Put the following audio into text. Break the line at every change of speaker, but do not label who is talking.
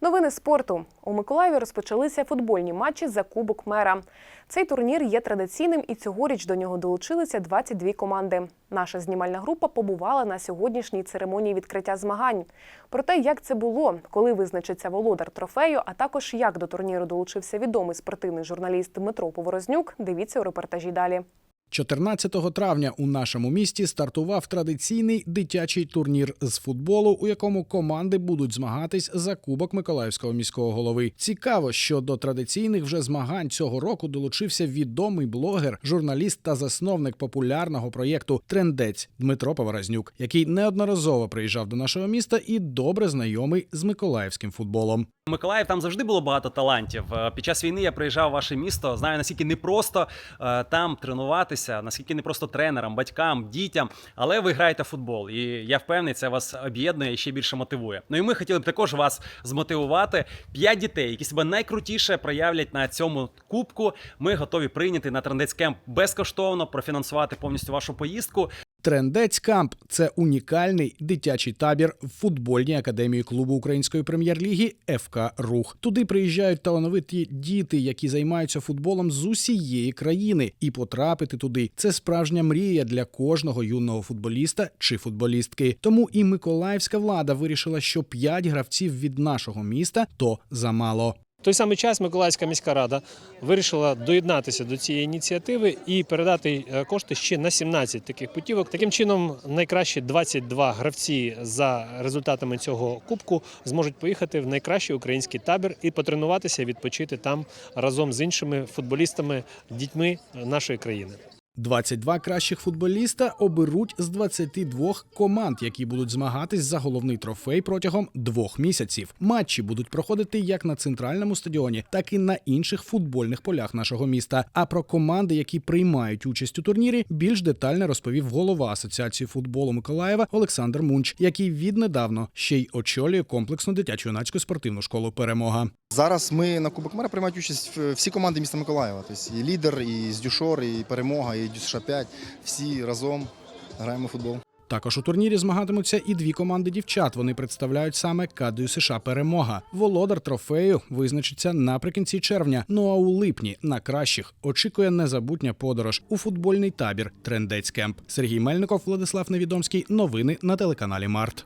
Новини спорту у Миколаєві розпочалися футбольні матчі за Кубок Мера. Цей турнір є традиційним, і цьогоріч до нього долучилися 22 команди. Наша знімальна група побувала на сьогоднішній церемонії відкриття змагань. Про те, як це було, коли визначиться володар трофею, а також як до турніру долучився відомий спортивний журналіст Дмитро Поворознюк. Дивіться у репортажі далі.
14 травня у нашому місті стартував традиційний дитячий турнір з футболу, у якому команди будуть змагатись за кубок Миколаївського міського голови. Цікаво, що до традиційних вже змагань цього року долучився відомий блогер, журналіст та засновник популярного проєкту Трендець Дмитро Поворознюк, який неодноразово приїжджав до нашого міста і добре знайомий з миколаївським футболом.
Миколаїв там завжди було багато талантів. Е, Під час війни я приїжджав в ваше місто. Знаю наскільки непросто е, там тренуватися, наскільки не просто тренерам, батькам, дітям. Але ви граєте в футбол, і я впевнений, це вас об'єднує і ще більше мотивує. Ну і ми хотіли б також вас змотивувати. П'ять дітей, які себе найкрутіше проявлять на цьому кубку. Ми готові прийняти на трендецькемп безкоштовно, профінансувати повністю вашу поїздку.
Трендець Камп це унікальний дитячий табір в футбольній академії клубу української прем'єр-ліги ФК Рух. Туди приїжджають талановиті діти, які займаються футболом з усієї країни, і потрапити туди це справжня мрія для кожного юного футболіста чи футболістки. Тому і миколаївська влада вирішила, що п'ять гравців від нашого міста то замало.
В той самий час Миколаївська міська рада вирішила доєднатися до цієї ініціативи і передати е, кошти ще на 17 таких путівок. Таким чином, найкращі 22 гравці за результатами цього кубку зможуть поїхати в найкращий український табір і потренуватися, відпочити там разом з іншими футболістами, дітьми нашої країни.
22 кращих футболіста оберуть з 22 команд, які будуть змагатись за головний трофей протягом двох місяців. Матчі будуть проходити як на центральному стадіоні, так і на інших футбольних полях нашого міста. А про команди, які приймають участь у турнірі, більш детально розповів голова Асоціації футболу Миколаєва Олександр Мунч, який віднедавно ще й очолює комплексну дитячу юнацьку спортивну школу Перемога.
Зараз ми на Кубок Мера приймають участь всі команди міста Миколаєва. Тобто і лідер, і з Дюшор, і перемога, і Дюсш 5 Всі разом граємо в футбол.
Також у турнірі змагатимуться і дві команди дівчат. Вони представляють саме Кадою США Перемога. Володар трофею визначиться наприкінці червня. Ну а у липні на кращих очікує незабутня подорож у футбольний табір Трендець Кемп. Сергій Мельников, Владислав Невідомський. Новини на телеканалі Март.